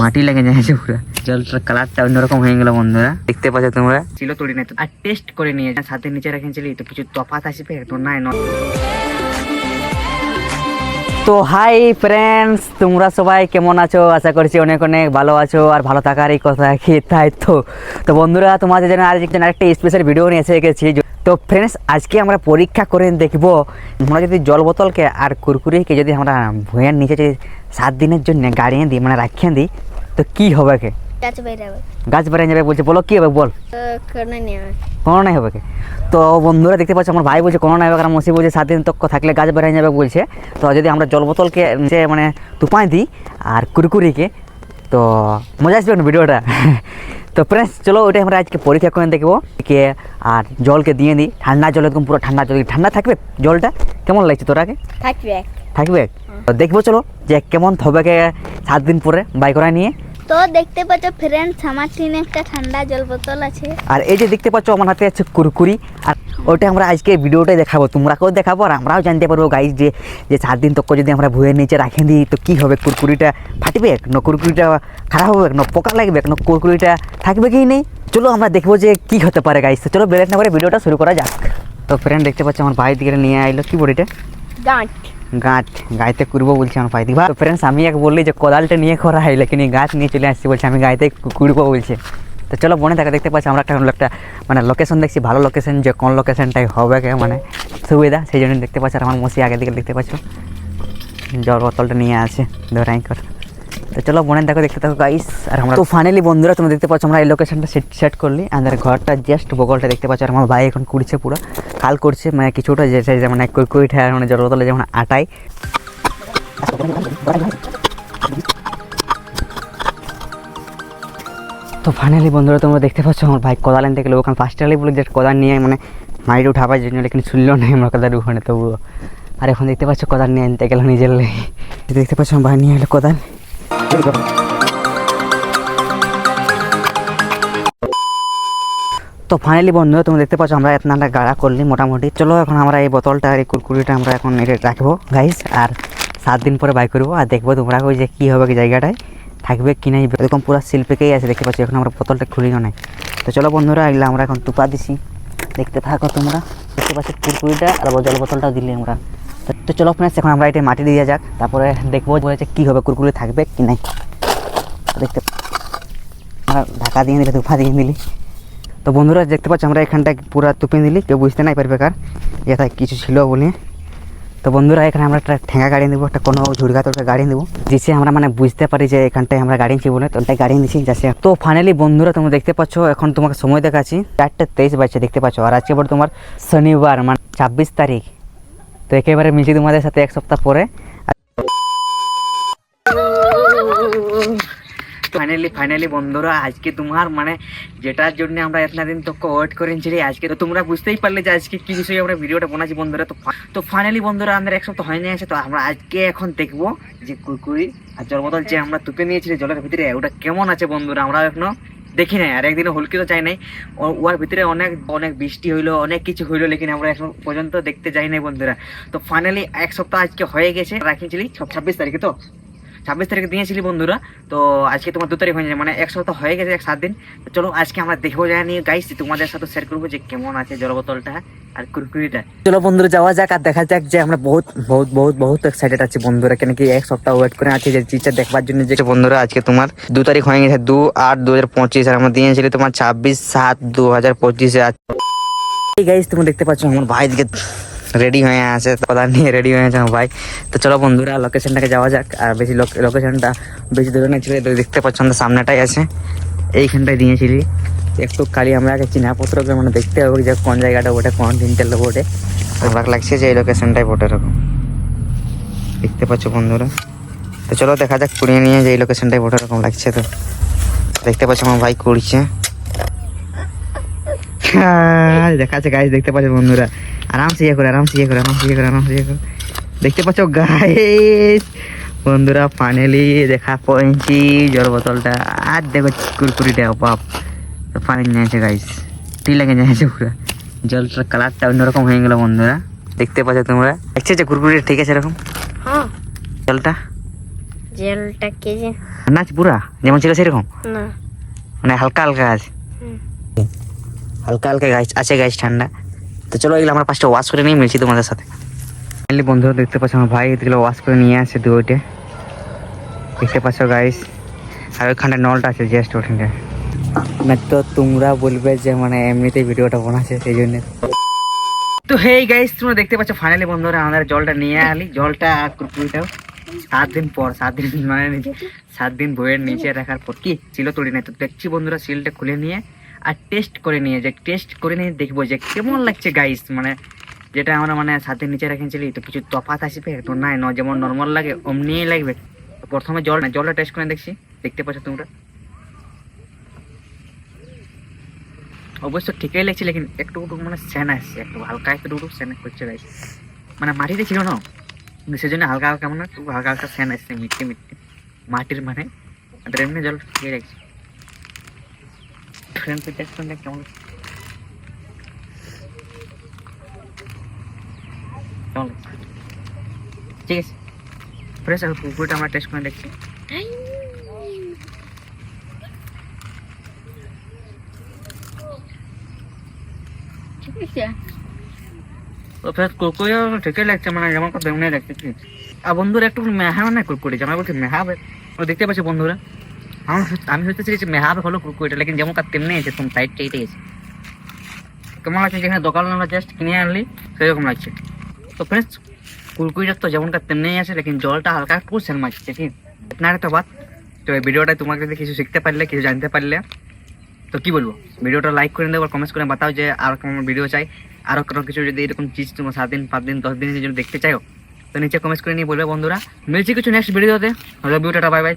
মাটি লেগে যাচ্ছে পুরো। জলটার কালারটা অন্যরকম হয়ে গেল বন্ধুরা। দেখতে পাচ্ছ তোমরা? ছিল তোড়ি নাই তো। আর টেস্ট করে নিয়ে সাথে নিচে রেখেছিলি তো কিছু তফাৎ আসবে তো নাই ন তো হাই ফ্রেন্ডস তোমরা সবাই কেমন আছো? আশা করছি অনেক অনেক ভালো আছো আর ভালো থাকারই কথা কি তাই তো। তো বন্ধুরা, তোমাদের জন্য আর একজন আরেকটা স্পেশাল ভিডিও নিয়ে এসে গেছি। তো ফ্রেন্ডস আজকে আমরা পরীক্ষা করে দেখব। আমরা যদি জল বোতলকে আর কুরকুরিকে যদি আমরা ভুঁয়ের নিচে যদি সাত দিনের জন্য গাড়িয়ে দিই মানে রাখিয়ে দিই তো কি হবে কে? গাছ বেড়ে যাবে। বলছে বলো কি হবে বল। কোনো কোনো নাই হবে কে? তো বন্ধুরা দেখতে পাচ্ছ আমার ভাই বলছে কোনো নাই হবে কারণ মসি বলছে সাত দিন তক্ষ থাকলে গাছ বেড়ে যাবে বলছে। তো যদি আমরা জল বোতলকে যে মানে তুপাই দিই আর কুরকুরিকে তো মজা আসবে না ভিডিওটা? তো ফ্রেন্ডস চলো ওইটাই আমরা আজকে পরীক্ষা করে দেখব কে আর জলকে দিয়ে দিই ঠান্ডা জল একদম পুরো ঠান্ডা জল। ঠান্ডা থাকবে জলটা? কেমন লাগছে তোরাকে থাকবে। থাকবে? তো দেখব চলো যে কেমন থবেকে সাত দিন পরে বাই করা নিয়ে। তো দেখতে পাচ্ছ ফ্রেন্ডস আমার টিনে একটা ঠান্ডা জল বোতল আছে। আর এই যে দেখতে পাচ্ছ আমার হাতে আছে কুরকুরি। আর ওটা আমরা আজকে ভিডিওটাই দেখাবো তোমরাকেও দেখাবো আর আমরাও জানতে পারব গাইজ যে যে চার দিন তক যদি আমরা ভুয়ের নিচে রাখে দিই তো কী হবে? কুরকুরিটা ফাটবে? না কুরকুরিটা খারাপ হবে? না পোকা লাগবে? না কুরকুরিটা থাকবে কি নেই? চলো আমরা দেখব যে কি হতে পারে গাইজ তো চলো বেলেট না করে ভিডিওটা শুরু করা যাক। তো ফ্রেন্ড দেখতে পাচ্ছ আমার ভাই দিকে নিয়ে আইলো। কি বলিটা গাঁট। গাছ, গাইতে কুড়বো বলছি আমার পাই দিবা তো ফ্রেন্ডস আমি এক বললি যে কোদালটা নিয়ে করা হয়, লেকিন এই গাছ নিয়ে চলে আসছি বলছে, আমি গাইতে কুড়বো বলছে। তো চলো, বনে থাকে দেখতে পাচ্ছি, আমরা একটা একটা মানে লোকেশন দেখছি, ভালো লোকেশন যে কোন লোকেশনটাই হবে কে মানে সুবিধা, সেই জন্য দেখতে পাচ্ছি, আর আমার মশি আগে দিকে দেখতে পাচ্ছ। জল বোতলটা নিয়ে আছে, ধরাই কর। তো চলো বনে দেখো, দেখতে থাকো গাইস আর আমরা তো ফাইনালি বন্ধুরা, তোমরা দেখতে পাচ্ছ, আমরা এই লোকেশনটা সেট সেট করলি আমাদের ঘরটা জাস্ট বগলটা দেখতে পাচ্ছ, আর আমার ভাই এখন কুড়ছে পুরো কাল করছে মানে কিছুটা যে মানে কুইটা মানে জল বোতলে যেমন আটাই। তো ফাইনালি বন্ধুরা, তোমরা দেখতে পাচ্ছ, আমার ভাই কোদাল আনতে গেলে ওখানে ফার্স্টে বলে যে কোদাল নিয়ে মানে মাইট উঠাবার জন্য লেকিন শুনলো না, আমার কোদাল ওখানে তবুও। আর এখন দেখতে পাচ্ছ, কোদাল নিয়ে আনতে গেল নিজের দেখতে পাচ্ছ, আমার ভাই নিয়ে এলো কোদাল। তো ফাইনালি বন্ধু তোমরা দেখতে পাচ্ছ আমরা এতনাটা গাড়া করলি মোটামুটি। চলো এখন আমরা এই বোতলটা আর এই কুরকুরিটা আমরা এখন এটা রাখব গাইস আর সাত দিন পরে বাই করব। আর দেখব তোমরা যে কী হবে কি জায়গাটায়, থাকবে কি নাই। এরকম পুরো শিল্পীকেই আছে, দেখতে পাচ্ছি, এখন আমরা বোতলটা খুলিও নাই তো চলো বন্ধুরা, এগুলো আমরা এখন টুপা দিছি। দেখতে থাকো তোমরা। দেখতে পাচ্ছ কুরকুরিটা, আর জল বোতলটাও দিলি আমরা। তো- চলো ফ্রেন্ডস এখন আমরা এটা মাটি দিয়ে যাক। তারপরে দেখব বলেছে কী হবে, কুরকুরি থাকবে কি নাই। দেখতে আমরা ঢাকা দিয়ে দিলে তুফা দিয়ে দিলি তো বন্ধুরা, দেখতে পাচ্ছ, আমরা এখানটা পুরো তুপে দিলি কেউ বুঝতে নাই পারবে কার এটা কিছু ছিল বলে। তো বন্ধুরা, এখানে আমরা একটা ঠেঙ্গা গাড়ি দেবো একটা কোনো ঝুড়গা তোড়কা গাড়ি দেবো যেসে আমরা মানে বুঝতে পারি যে এখানটায় আমরা গাড়িয়েছি বলে, তো ওটাই গাড়ি দিচ্ছি যাচ্ছে তো ফাইনালি বন্ধুরা, তোমরা দেখতে পাচ্ছ, এখন তোমাকে সময় দেখাচ্ছি। চারটে তেইশ বাজছে, দেখতে পাচ্ছ। আর আজকে পর তোমার শনিবার মানে ছাব্বিশ তারিখ। তো একেবারে মিলছি তোমাদের সাথে এক সপ্তাহ পরে। ফাইনালি ফাইনালি বন্ধুরা, আজকে তোমার মানে যেটার জন্য আমরা এতনা দিন তো ওয়েট করেছি রে, আজকে তো তোমরা বুঝতেই পারলে যে আজকে কি বিষয়ে আমরা ভিডিওটা বানাচ্ছি বন্ধুরা। তো তো ফাইনালি বন্ধুরা, আমাদের এক সপ্তাহ হয়ে আছে, তো আমরা আজকে এখন দেখব যে কুরকুরি আর জল বোতল যে আমরা তুপে নিয়েছিলি জলের ভিতরে, ওটা কেমন আছে বন্ধুরা আমরা এখনও দেখি নাই, আর একদিনও হুলকি তো চাই নাই। ওয়ার ভিতরে অনেক অনেক বৃষ্টি হইল, অনেক কিছু হইল, লেকিন আমরা এখন পর্যন্ত দেখতে যাই নাই বন্ধুরা। তো ফাইনালি এক সপ্তাহ আজকে হয়ে গেছে রাখিয়েছিলি ছাব্বিশ তারিখে তো? ছাব্বিশ তারিখে দিয়েছিলি বন্ধুরা তো আজকে তোমার দু তারিখ হয়ে যাবে মানে এক সপ্তাহ হয়ে গেছে এক সাত দিন। চলো আজকে আমরা দেখব জানি গাইছি তোমাদের সাথে শেয়ার করব যে কেমন আছে জল বোতলটা আর কুরকুরিটা। চলো বন্ধুরা যাওয়া যাক আর দেখা যাক যে আমরা বহুত বহুত বহুত বহুত এক্সাইটেড আছি বন্ধুরা কেন কি এক সপ্তাহ ওয়েট করে আছি যে চিজটা দেখবার জন্য যে বন্ধুরা আজকে তোমার দু তারিখ হয়ে গেছে দু আট দু হাজার পঁচিশ আর আমরা দিয়েছিলি তোমার ছাব্বিশ সাত দু হাজার পঁচিশে গাইস তুমি দেখতে পাচ্ছ আমার ভাই দিকে রেডি হয়ে আছে কথা নিয়ে রেডি হয়ে আছে ভাই। তো চলো বন্ধুরা লোকেশনটাকে যাওয়া যাক আর বেশি লোকেশনটা বেশি দূরে না ছিল দেখতে পাচ্ছ না সামনেটাই আছে। এইখানটায় দিয়েছিলি। একটু খালি আমরা আগে চিনাপত্রকে মানে দেখতে হবে যে কোন জায়গাটা ওঠে কোন দিনটা লোক ওঠে ভাগ লাগছে যে এই লোকেশনটাই ওঠে এরকম। দেখতে পাচ্ছ বন্ধুরা? তো চলো দেখা যাক কুড়িয়ে নিয়ে যে এই লোকেশনটাই ওঠে এরকম লাগছে তো। দেখতে পাচ্ছ আমার ভাই কুড়ছে। হ্যাঁ, দেখা যাচ্ছে গাইস দেখতে পাচ্ছ বন্ধুরা। আরামসে ইয়ে করে আরামসে ইয়ে করে আরামসে ইয়ে করে আরামসে ইয়ে করে। দেখতে পাচ্ছ গাইস বন্ধুরা ফাইনালি দেখা পয়েছি জল বোতলটা। আর দেখো কুরকুরিটা বাপ। তো পানি নিয়েছে গাইস টি লেগে যাচ্ছে পুরো। জলটার কালারটা অন্যরকম হয়ে গেল বন্ধুরা। দেখতে পাচ্ছ তোমরা? দেখছ যে কুরকুরিটা ঠিক আছে এরকম? হ্যাঁ। জলটা? জেলটা কে যে? আছে পুরা? যেমন ছিল সেরকম? না। মানে হালকা হালকা আছে। হালকা হালকা গাছ আছে গাছ ঠান্ডা। তো চলো এগুলো আমরা পাঁচটা ওয়াশ করে নিয়ে মিলছি তোমাদের সাথে। ফাইনালি বন্ধুরা দেখতে পাচ্ছ আমার ভাই, এগুলো ওয়াশ করে নিয়ে আসছে দুইটে দেখতে পাচ্ছ গাইস আর ওইখানটা নলটা আছে জাস্ট ওখানটা। না তো তোমরা বলবে যে মানে এমনিতেই ভিডিওটা বানাচ্ছে সেই জন্য। তো হেই গাইস তোমরা দেখতে পাচ্ছ ফাইনালি বন্ধুরা, আমাদের জলটা নিয়ে আলি জলটা আর কুরকুরিটাও সাত দিন পর, সাত দিন মানে সাত দিন বইয়ের নিচে রাখার পর। কি? ছিল তুলি নাই। তো দেখছি বন্ধুরা সিলটা খুলে নিয়ে আর টেস্ট করে নিয়ে যে টেস্ট করে নিয়ে দেখব যে কেমন লাগছে গাইস মানে যেটা আমরা মানে দিন নিচে রেখেছিলি, তো কিছু তফাৎ আসবে তো নাই ন যেমন নর্মাল লাগে অমনিই লাগবে। প্রথমে জল না জলটা টেস্ট করে দেখছি, দেখতে পাচ্ছ তোমরা? অবশ্য ঠিকই লাগছে, লেকিন একটু মানে সেন আসছে, একটু হালকা, একটু সেন করছে গাইস মানে মাটিতে ছিল না? সেজন্য হালকা হালকা মানে হালকা হালকা সেন আসছে, মিট্টি মিট্টি। মাটির মানে আর এমনি জল ঠিকই লাগছে। ফ্রেন্ড কেমন কেমন ঠিক আছে। ফ্রেশ আর পুকুরটা আমরা টেস্ট করে দেখছি ঠিকই লাগছে মানে যেমন কথা আর বন্ধুরা একটু মেহা মানে কুরকুরে জানা বলছে মেহাবে ও দেখতে পাচ্ছি বন্ধুরা? আমি হলো কুরকুরিটা লেকিন যেমন কাজ তেমনি আছে তুমি টাইট টাইটই আছে। কেমন লাগছে যেখানে দোকান আমরা জাস্ট কিনে আনলি, সেরকম লাগছে। তো ফ্রেন্ডস কুরকুরিটা তো যেমন কাজ তেমনি আছে, লেকিন জলটা হালকা একটু সেন মারছে, ঠিক আপনার তো বাদ তো এই ভিডিওটা তোমাকে যদি কিছু শিখতে পারলে, কিছু জানতে পারলে, তো কি বলব? ভিডিওটা লাইক করে দেবো কমেন্টস করে বাতাও যে আর কেমন ভিডিও চাই। আরও কোনো কিছু যদি এরকম চিজ তোমার সাত দিন পাঁচ দিন দশ দিনের জন্য দেখতে চাও তো নিচে কমেন্টস করে নিয়ে বলবে বন্ধুরা। মিলছি কিছু নেক্সট ভিডিওতে হলো ভিডিওটা বাই বাই